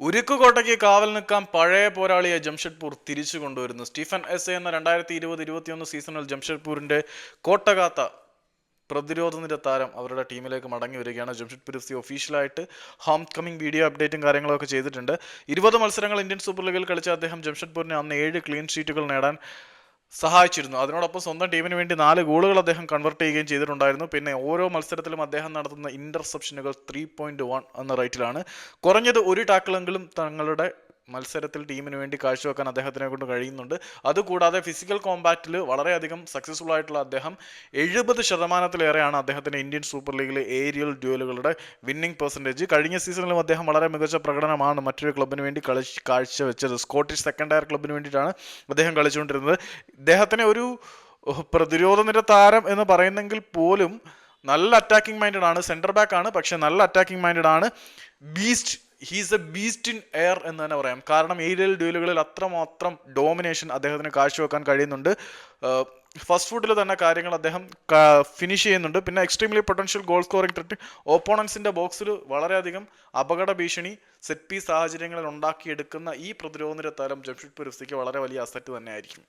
ഉരുക്കുകോട്ടയ്ക്ക് കാവൽ നിൽക്കാൻ പഴയ പോരാളിയെ ജംഷഡ്പൂർ തിരിച്ചു കൊണ്ടുവരുന്നു. സ്റ്റീഫൻ എസ് എ എന്ന രണ്ടായിരത്തി ഇരുപത് ഇരുപത്തിയൊന്ന് സീസണിൽ ജംഷഡ്പൂരിന്റെ കോട്ടകാത്ത പ്രതിരോധ നിര താരം അവരുടെ ടീമിലേക്ക് മടങ്ങി വരികയാണ്. ജംഷഡ്പൂർ എഫ് സി ഒഫീഷ്യലായിട്ട് ഹോം കമ്മിങ് വീഡിയോ അപ്ഡേറ്റും കാര്യങ്ങളൊക്കെ ചെയ്തിട്ടുണ്ട്. ഇരുപത് മത്സരങ്ങൾ ഇന്ത്യൻ സൂപ്പർ ലീഗിൽ കളിച്ച അദ്ദേഹം ജംഷഡ്പൂരിനെ അന്ന് ഏഴ് ക്ലീൻ ഷീറ്റുകൾ നേടാൻ സഹായിച്ചിരുന്നു. അതിനോടൊപ്പം സ്വന്തം ടീമിന് വേണ്ടി നാല് ഗോളുകൾ അദ്ദേഹം കൺവെർട്ട് ചെയ്യുകയും ചെയ്തിട്ടുണ്ടായിരുന്നു. പിന്നെ ഓരോ മത്സരത്തിലും അദ്ദേഹം നടത്തുന്ന ഇന്റർസെപ്ഷനുകൾ ത്രീ പോയിന്റ് വൺ എന്ന റേറ്റിലാണ് കുറഞ്ഞത് ഒരു ടാക്കിളെങ്കിലും തങ്ങളുടെ മത്സരത്തിൽ ടീമിന് വേണ്ടി കാഴ്ചവെക്കാൻ അദ്ദേഹത്തിനെ കൊണ്ട് കഴിയുന്നുണ്ട്. അതുകൂടാതെ ഫിസിക്കൽ കോമ്പാറ്റിൽ വളരെയധികം സക്സസ്ഫുൾ ആയിട്ടുള്ള അദ്ദേഹം എഴുപത് ശതമാനത്തിലേറെയാണ് അദ്ദേഹത്തിന്റെ ഇന്ത്യൻ സൂപ്പർ ലീഗിലെ ഏരിയൽ ഡ്യൂലുകളുടെ വിന്നിംഗ് പെർസെന്റേജ് കഴിഞ്ഞ സീസണിലും അദ്ദേഹം വളരെ മികച്ച പ്രകടനമാണ് മറ്റൊരു ക്ലബിന് വേണ്ടി കളി കാഴ്ചവെച്ചത്. സ്കോട്ടിഷ് സെക്കൻഡ് ടയർ ക്ലബിന് വേണ്ടിയിട്ടാണ് അദ്ദേഹം കളിച്ചുകൊണ്ടിരുന്നത്. ഇദ്ദേഹത്തിനെ ഒരു പ്രതിരോധ നിര താരം എന്ന് പറയുന്നെങ്കിൽ പോലും നല്ല അറ്റാക്കിംഗ് മൈൻഡഡ് ആണ്. സെന്റർ ബാക്ക് ആണ്. പക്ഷേ നല്ല അറ്റാക്കിംഗ് മൈൻഡഡ് ആണ്. Beast he's a beast in air എന്ന് തന്നെ പറയാം. കാരണം ഏരിയൽ ഡ്യൂലുകളിൽ അത്രമാത്രം ഡോമിനേഷൻ അദ്ദേഹത്തിന് കാഴ്ചവെക്കാൻ കഴിയുന്നുണ്ട്. ഫസ്റ്റ് ഫുഡിൽ തന്നെ കാര്യങ്ങൾ അദ്ദേഹം ഫിനിഷ് ചെയ്യുന്നുണ്ട്. പിന്നെ extremely potential goal scoring threat ഓപ്പോണൻസിന്റെ ബോക്സിൽ വളരെയധികം അപകട ഭീഷണി സെറ്റ് പീസ് സാഹചര്യങ്ങളിൽ ഉണ്ടാക്കിയെടുക്കുന്ന ഈ പ്രതിരോധ നിര താരം ജംഷഡ്പൂർ എഫ് സിക്ക് വളരെ വലിയ അസറ്റ് തന്നെയായിരിക്കും.